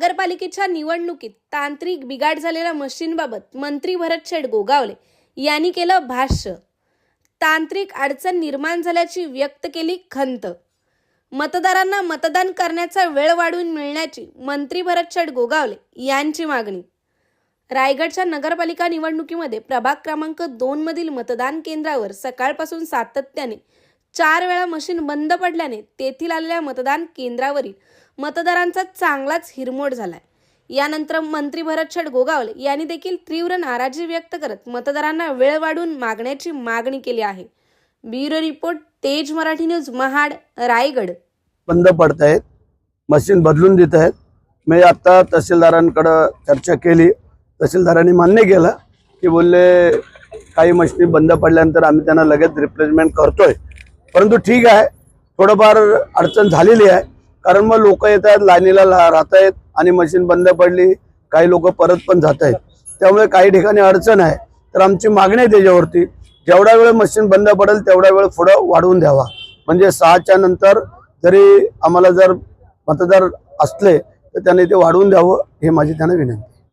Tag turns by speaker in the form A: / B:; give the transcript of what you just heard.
A: नगरपालिकेच्या निवडणुकीत तांत्रिक बिघाड झालेल्या मशीनबाबत मंत्री भरत शेठ गोगावले यांनी केलं भाष्य. तांत्रिक अडचण निर्माण झाल्याची व्यक्त केली खंत. मतदारांना मतदान करण्याचा वेळ वाढवून मिळण्याची मंत्री भरत शेठ गोगावले यांची मागणी. रायगडच्या नगरपालिका निवडणुकीमध्ये प्रभाग क्रमांक दोन मधील मतदान केंद्रावर सकाळपासून सातत्याने चार वेळा मशीन बंद पडल्याने तेथील आलेल्या मतदान केंद्रावरील मतदारांचा चांगलाच हिरमोड झालाय. यानंतर मंत्री भरत शेठ गोगावले यांनी देखील तीव्र नाराजी व्यक्त करत मतदारांना वेळ वाढवून मागण्याची मागणी केली आहे. ब्युरो रिपोर्ट तेज मराठी न्यूज महाड रायगड.
B: बंद पडत आहेत मशीन बदलून देत आहेत मी आत्ता तहसीलदारांकडं चर्चा केली. तहसीलदारांनी मान्य केलं की बोलले काही मशिनी बंद पडल्यानंतर आम्ही त्यांना लगेच रिप्लेसमेंट करतोय. परंतु ठीक आहे. थोडंफार अडचण झालेली आहे. कारण मग लोक येत आहेत लाईनीला राहत आहेत आणि मशीन बंद पडली काही लोक परत पण जात आहेत त्यामुळे काही ठिकाणी अडचण आहे. तर आमची मागणी आहे त्याच्यावरती जेवढा वेळ मशीन बंद पडेल तेवढा वेळ पुढं वाढवून द्यावा. म्हणजे सहाच्या नंतर जरी आम्हाला जर मतदार असले तर त्यांनी ते वाढवून द्यावं हे माझी त्यांना विनंती